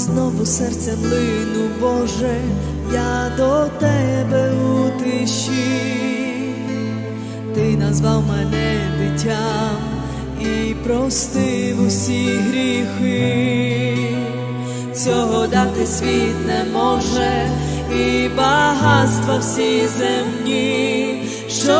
Знову серцем лину, Боже, я до тебе у тиші, ти назвав мене дитям і простив усі гріхи, цього дати світ не може, і багатства всі земні, що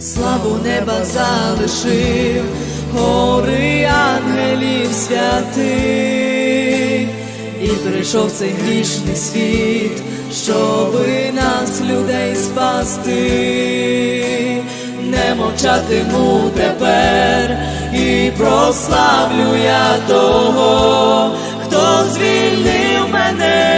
Славу неба залишив, гори ангелів святих, і прийшов цей грішний світ, щоби нас, людей, спасти, не мовчатиму тепер і прославлю я того, хто звільнив мене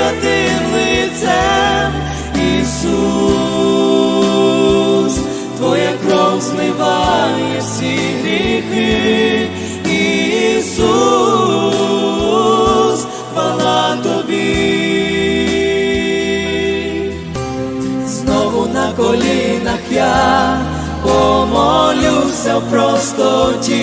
святим лицем. Ісус, Твоя кров змиває всі гріхи. Ісус, хвала Тобі. Знову на колінах я помолюся в простоті,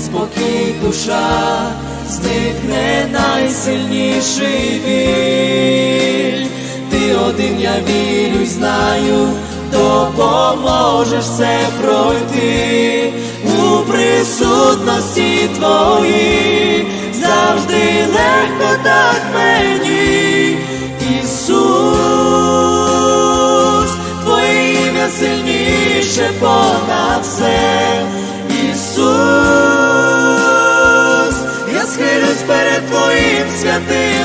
спокій душа, зникне найсильніший біль. Ти один я вірю й знаю, допоможеш все пройти у присутності твоїй, завжди легко так мені. Ісус, Твоє ім'я сильніше понад все. Твоїм